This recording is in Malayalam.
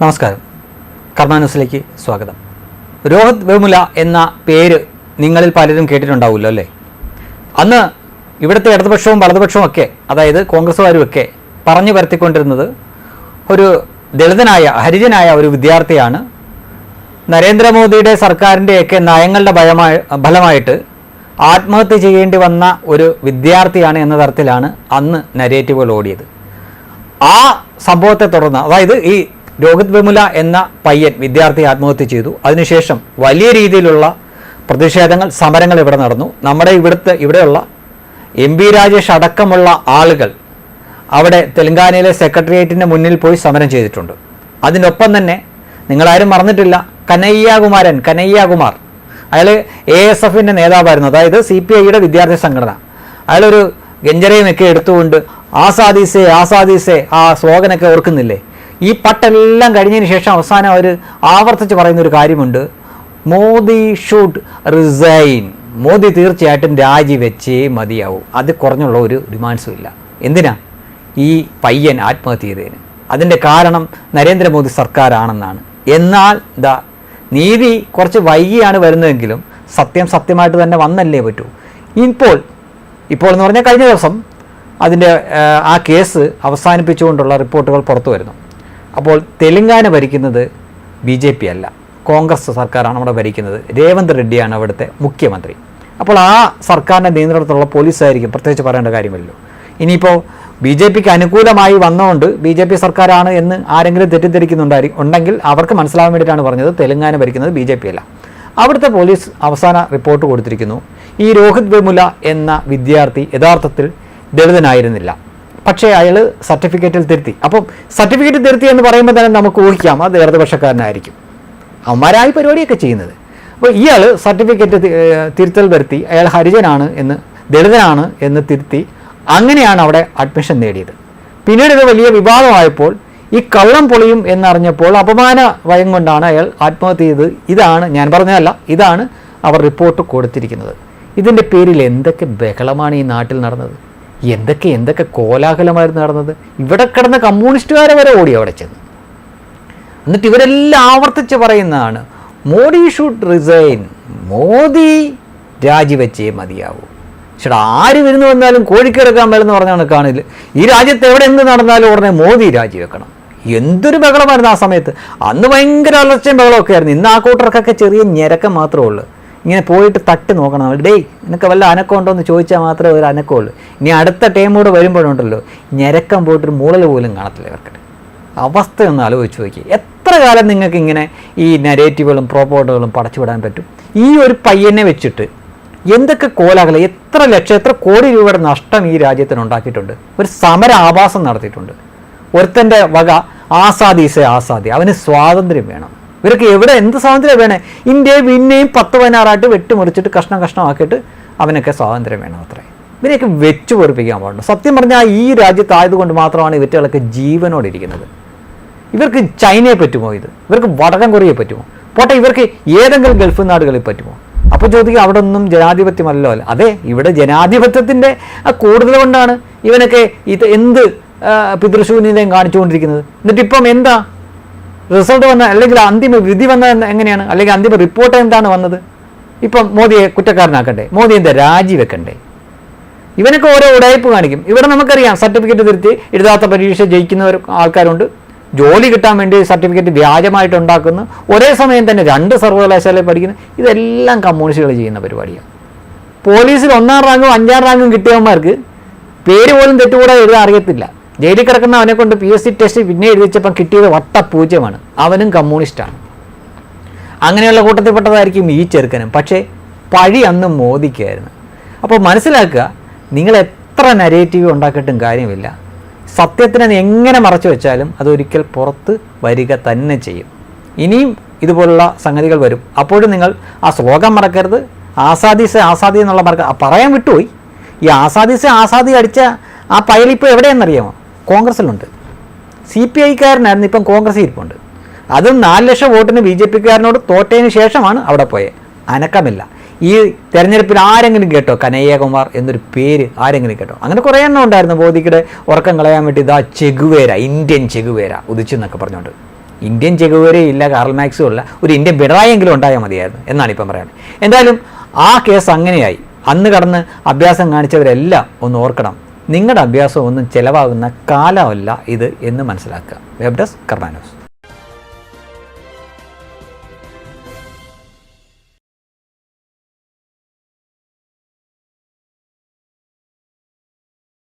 നമസ്കാരം. കർമ്മ ന്യൂസിലേക്ക് സ്വാഗതം. രോഹിത് വെമുല എന്ന പേര് നിങ്ങളിൽ പലരും കേട്ടിട്ടുണ്ടാവുമല്ലോ അല്ലേ? അന്ന് ഇവിടുത്തെ ഇടതുപക്ഷവും വലതുപക്ഷവും ഒക്കെ അതായത് കോൺഗ്രസ്സുകാരും ഒക്കെ പറഞ്ഞു പരത്തിക്കൊണ്ടിരുന്നത് ഒരു ദളിതനായ ഹരിജനായ ഒരു വിദ്യാർത്ഥിയാണ്. നരേന്ദ്രമോദിയുടെ സർക്കാരിന്റെയൊക്കെ നയങ്ങളുടെ ഭയമായ ഫലമായിട്ട് ആത്മഹത്യ ചെയ്യേണ്ടി വന്ന ഒരു വിദ്യാർത്ഥിയാണ് എന്ന തരത്തിലാണ് അന്ന് നരേറ്റീവുകൾ ഓടിയത്. ആ സംഭവത്തെ തുടർന്ന് അതായത് ഈ രോഹിത് വെമുല എന്ന പയ്യൻ വിദ്യാർത്ഥി ആത്മഹത്യ ചെയ്തു. അതിനുശേഷം വലിയ രീതിയിലുള്ള പ്രതിഷേധങ്ങൾ സമരങ്ങൾ ഇവിടെ നടന്നു. നമ്മുടെ ഇവിടുത്തെ ഇവിടെയുള്ള എം പി രാജേഷ് അടക്കമുള്ള ആളുകൾ അവിടെ തെലങ്കാനയിലെ സെക്രട്ടേറിയറ്റിന്റെ മുന്നിൽ പോയി സമരം ചെയ്തിട്ടുണ്ട്. അതിനൊപ്പം തന്നെ നിങ്ങളാരും മറന്നിട്ടില്ല കനയ്യകുമാരൻ കനയ്യകുമാർ. അയാൾ എ എസ് എഫിന്റെ നേതാവായിരുന്നു. അതായത് സി പി ഐയുടെ വിദ്യാർത്ഥി സംഘടന. അയാളൊരു ഗഞ്ചരയുമൊക്കെ എടുത്തുകൊണ്ട് ആസാദീസേ ആസാദീസേ ആ സ്ലോഗനൊക്കെ ഓർക്കുന്നില്ലേ? ഈ പട്ടെല്ലാം കഴിഞ്ഞതിന് ശേഷം അവസാനം അവർ ആവർത്തിച്ച് പറയുന്ന ഒരു കാര്യമുണ്ട്. മോദി ഷുഡ് റിസൈൻ മോദി തീർച്ചയായിട്ടും രാജിവെച്ചേ മതിയാവും. അത് കുറഞ്ഞുള്ള ഒരു ഡിമാൻഡ്സും ഇല്ല. എന്തിനാ? ഈ പയ്യൻ ആത്മഹത്യ ചെയ്തതിന്. അതിന്റെ കാരണം നരേന്ദ്രമോദി സർക്കാരാണെന്നാണ്. എന്നാൽ ദാ നീതി കുറച്ച് വൈകിയാണ് വരുന്നതെങ്കിലും സത്യം സത്യമായിട്ട് തന്നെ വന്നല്ലേ പറ്റൂ. ഇപ്പോൾ ഇപ്പോൾ എന്ന് പറഞ്ഞാൽ കഴിഞ്ഞ ദിവസം അതിന്റെ ആ, കേസ് അവസാനിപ്പിച്ചുകൊണ്ടുള്ള റിപ്പോർട്ടുകൾ പുറത്തു വരുന്നു. അപ്പോൾ തെലങ്കാന ഭരിക്കുന്നത് ബി ജെ പി അല്ല. കോൺഗ്രസ് സർക്കാരാണ് അവിടെ ഭരിക്കുന്നത്. രേവന്ത് റെഡ്ഡിയാണ് അവിടുത്തെ മുഖ്യമന്ത്രി. അപ്പോൾ ആ സർക്കാരിന്റെ നിയന്ത്രണത്തിലുള്ള പോലീസായിരിക്കും. പ്രത്യേകിച്ച് പറയേണ്ട കാര്യമല്ലോ ഇനിയിപ്പോൾ ബി ജെ പിക്ക് അനുകൂലമായി വന്നുകൊണ്ട് ബി ജെ പി സർക്കാരാണ് എന്ന് ആരെങ്കിലും തെറ്റിദ്ധരിക്കുന്നുണ്ടായി ഉണ്ടെങ്കിൽ അവർക്ക് മനസ്സിലാവാൻ വേണ്ടിയിട്ടാണ് പറഞ്ഞത് തെലങ്കാന ഭരിക്കുന്നത് ബി ജെ പി അല്ല. അവിടുത്തെ പോലീസ് അവസാന റിപ്പോർട്ട് കൊടുത്തിരിക്കുന്നു. ഈ രോഹിത് വെമുല എന്ന വിദ്യാർത്ഥി യഥാർത്ഥത്തിൽ ദളിതനായിരുന്നില്ല. പക്ഷേ അയാൾ സർട്ടിഫിക്കറ്റിൽ തിരുത്തി. അപ്പം സർട്ടിഫിക്കറ്റ് തിരുത്തി എന്ന് പറയുമ്പോൾ തന്നെ നമുക്ക് ഊഹിക്കാം അത് ഇടതുപക്ഷക്കാരനായിരിക്കും. അവന്മാരായി പരിപാടിയൊക്കെ ചെയ്യുന്നത്. അപ്പോൾ ഇയാൾ സർട്ടിഫിക്കറ്റ് തിരുത്തൽ വരുത്തി അയാൾ ഹരിജനാണ് എന്ന് ദളിതനാണ് എന്ന് തിരുത്തി അങ്ങനെയാണ് അവിടെ അഡ്മിഷൻ നേടിയത്. പിന്നീട് ഇത് വലിയ വിവാദമായപ്പോൾ ഈ കള്ളം പൊളിയും എന്നറിഞ്ഞപ്പോൾ അപമാന വയം കൊണ്ടാണ് അയാൾ ആത്മഹത്യ ചെയ്തത്. ഇതാണ് ഞാൻ പറഞ്ഞതല്ല ഇതാണ് അവർ റിപ്പോർട്ട് കൊടുത്തിരിക്കുന്നത്. ഇതിന്റെ പേരിൽ എന്തൊക്കെ ബഹളമാണ് ഈ നാട്ടിൽ നടന്നത്? എന്തൊക്കെ എന്തൊക്കെ കോലാഹലമായിരുന്നു നടന്നത്? ഇവിടെ കിടന്ന കമ്മ്യൂണിസ്റ്റുകാരെ വരെ ഓടി അവിടെ ചെന്ന്. എന്നിട്ട് ഇവരെല്ലാം ആവർത്തിച്ച് പറയുന്നതാണ് മോഡി ഷുഡ് റിസൈൻ മോദി രാജിവെച്ചേ മതിയാവൂ. ചേട്ടാ ആര് വരുന്നു വന്നാലും കോഴിക്കിറക്കാൻ വരുന്ന പറഞ്ഞാണ് കാണില്ല ഈ രാജ്യത്ത് എവിടെ എന്ത് നടന്നാലും ഉടനെ മോദി രാജിവെക്കണം. എന്തൊരു ബഹളമായിരുന്നു ആ സമയത്ത്. അന്ന് ഭയങ്കര അലർച്ചയും ബഹളമൊക്കെ ആയിരുന്നു. ഇന്ന് ആ കൂട്ടർക്കൊക്കെ ചെറിയ ഞരക്കം മാത്രമേ ഉള്ളൂ. ഇങ്ങനെ പോയിട്ട് തട്ട് നോക്കണം അവർ ഡേയ് നിനക്ക് വല്ല അനക്കം ഉണ്ടോ എന്ന് ചോദിച്ചാൽ മാത്രമേ ഒരു അനക്കമുള്ളൂ. ഇനി അടുത്ത ടൈം കൂടെ വരുമ്പോഴുണ്ടല്ലോ ഞരക്കം പോയിട്ടൊരു മൂളൽ പോലും കാണത്തില്ല ഇവർക്ക്. അവസ്ഥ ഒന്ന് ആലോചിച്ച് നോക്കി എത്ര കാലം നിങ്ങൾക്ക് ഇങ്ങനെ ഈ നരേറ്റീവുകളും പ്രോപ്പോട്ടുകളും പടച്ചുവിടാൻ പറ്റും? ഈ ഒരു പയ്യനെ വെച്ചിട്ട് എന്തൊക്കെ കോലാകല എത്ര ലക്ഷം എത്ര കോടി രൂപയുടെ നഷ്ടം ഈ രാജ്യത്തിന് ഉണ്ടാക്കിയിട്ടുണ്ട്? ഒരു സമര ആഭാസം നടത്തിയിട്ടുണ്ട്. ഒരുത്തന്റെ വക ആസാദീസെ ആസാദി. അവന് സ്വാതന്ത്ര്യം വേണം. ഇവർക്ക് എവിടെ എന്ത് സ്വാതന്ത്ര്യം വേണേ. ഇന്ത്യയെ പിന്നെയും പത്ത് പതിനാറായിട്ട് വെട്ടിമുറിച്ചിട്ട് കഷ്ണം കഷ്ണമാക്കിയിട്ട് അവനൊക്കെ സ്വാതന്ത്ര്യം വേണം അത്രേ. ഇവരെയൊക്കെ വെച്ച് പൊറിപ്പിക്കാൻ പാടുള്ളൂ സത്യം പറഞ്ഞാൽ ഈ രാജ്യത്തായതുകൊണ്ട് മാത്രമാണ് ഇവറ്റകളൊക്കെ ജീവനോടിരിക്കുന്നത്. ഇവർക്ക് ചൈനയെ പറ്റുമോ ഇത്? ഇവർക്ക് വടക്കൻ കൊറിയയെ പറ്റുമോ? പോട്ടെ ഇവർക്ക് ഏതെങ്കിലും ഗൾഫ് നാടുകളിൽ പറ്റുമോ? അപ്പോൾ ചോദിക്കുക അവിടെ ഒന്നും ജനാധിപത്യമല്ലോ അല്ല? അതെ ഇവിടെ ജനാധിപത്യത്തിന്റെ കൂടുതൽ കൊണ്ടാണ് ഇവനൊക്കെ ഇത് എന്ത് പിതൃശൂന്യതയും കാണിച്ചുകൊണ്ടിരിക്കുന്നത്. എന്നിട്ട് ഇപ്പം എന്താ? റിസൾട്ട് വന്ന അല്ലെങ്കിൽ അന്തിമ വിധി വന്ന എങ്ങനെയാണ്? അല്ലെങ്കിൽ അന്തിമ റിപ്പോർട്ട് എന്താണ് വന്നത്? ഇപ്പം മോദിയെ കുറ്റക്കാരനാക്കണ്ടേ? മോദി എന്താ രാജിവെക്കണ്ടേ? ഇവനൊക്കെ ഓരോ ഉടയപ്പ് കാണിക്കും. ഇവിടെ നമുക്കറിയാം സർട്ടിഫിക്കറ്റ് തിരുത്തി എഴുതാത്ത പരീക്ഷ ജയിക്കുന്നവർ ആൾക്കാരുണ്ട്. ജോലി കിട്ടാൻ വേണ്ടി സർട്ടിഫിക്കറ്റ് വ്യാജമായിട്ട് ഉണ്ടാക്കുന്നു. ഒരേ സമയം തന്നെ രണ്ട് സർവകലാശാലയിൽ പഠിക്കുന്നു ഇതെല്ലാം കമ്മ്യൂണിസ്റ്റുകൾ ചെയ്യുന്ന പരിപാടിയാണ് പോലീസിൽ ഒന്നാം റാങ്കും അഞ്ചാം റാങ്കും കിട്ടിയവന്മാർക്ക് പേര് പോലും തെറ്റുകൂടാതെ എഴുതാൻ അറിയത്തില്ല. ജയിലിൽ കിടക്കുന്ന അവനെ കൊണ്ട് പി എസ് സി ടെസ്റ്റ് പിന്നെ എഴുതിച്ചപ്പം കിട്ടിയത് വട്ട പൂജ്യമാണ് അവനും കമ്മ്യൂണിസ്റ്റാണ് അങ്ങനെയുള്ള കൂട്ടത്തിൽപ്പെട്ടതായിരിക്കും ഈ ചെറുക്കനും. പക്ഷേ പഴി അന്ന് മോദിക്കായിരുന്നു. അപ്പോൾ മനസ്സിലാക്കുക നിങ്ങൾ എത്ര നരേറ്റീവ് ഉണ്ടാക്കിയിട്ടും കാര്യമില്ല. സത്യത്തിനെ എങ്ങനെ മറച്ചു വെച്ചാലും അതൊരിക്കൽ പുറത്ത് വരിക തന്നെ ചെയ്യും. ഇനിയും ഇതുപോലുള്ള സംഗതികൾ വരും. അപ്പോഴും നിങ്ങൾ ആ ശ്ലോകം മറക്കരുത്. ആസാദി സെ ആസാദി എന്നുള്ള മറക്ക പറയാൻ വിട്ടുപോയി. ഈ ആസാദി സെ ആസാദി അടിച്ച ആ പയലിപ്പോൾ എവിടെയെന്നറിയാമോ? കോൺഗ്രസ്സിലുണ്ട്. സി പി ഐക്കാരനായിരുന്നു ഇപ്പം കോൺഗ്രസ് ഇരിപ്പുണ്ട്. അതും നാല് ലക്ഷം വോട്ടിന് ബി ജെ പിക്കാരനോട് തോറ്റതിന് ശേഷമാണ് അവിടെ പോയത് അനക്കമില്ല. ഈ തെരഞ്ഞെടുപ്പിൽ ആരെങ്കിലും കേട്ടോ? കനയ്യകുമാർ എന്നൊരു പേര് ആരെങ്കിലും കേട്ടോ? അങ്ങനെ കുറേ എണ്ണം ഉണ്ടായിരുന്നു. മോദിക്കിടെ ഉറക്കം കളയാൻ വേണ്ടി ഇതാ ചെഗുവേര ഇന്ത്യൻ ചെഗുവേര ഉദിച്ചെന്നൊക്കെ പറഞ്ഞുകൊണ്ട്. ഇന്ത്യൻ ചെഗുവേരയില്ല ഇല്ല കാർൽ മാക്സും ഇല്ല ഒരു ഇന്ത്യൻ പിണറായെങ്കിലും ഉണ്ടായാൽ മതിയായിരുന്നു എന്നാണ് ഇപ്പം പറയുന്നത്. എന്തായാലും ആ കേസ് അങ്ങനെയായി. അന്ന് കടന്ന് അഭ്യാസം കാണിച്ചവരെല്ലാം ഒന്ന് ഓർക്കണം. നിങ്ങളുടെ അഭ്യാസമൊന്നും ചിലവാകുന്ന കാലമല്ല ഇത് എന്ന് മനസ്സിലാക്കുക. Web desk കർമാനോസ്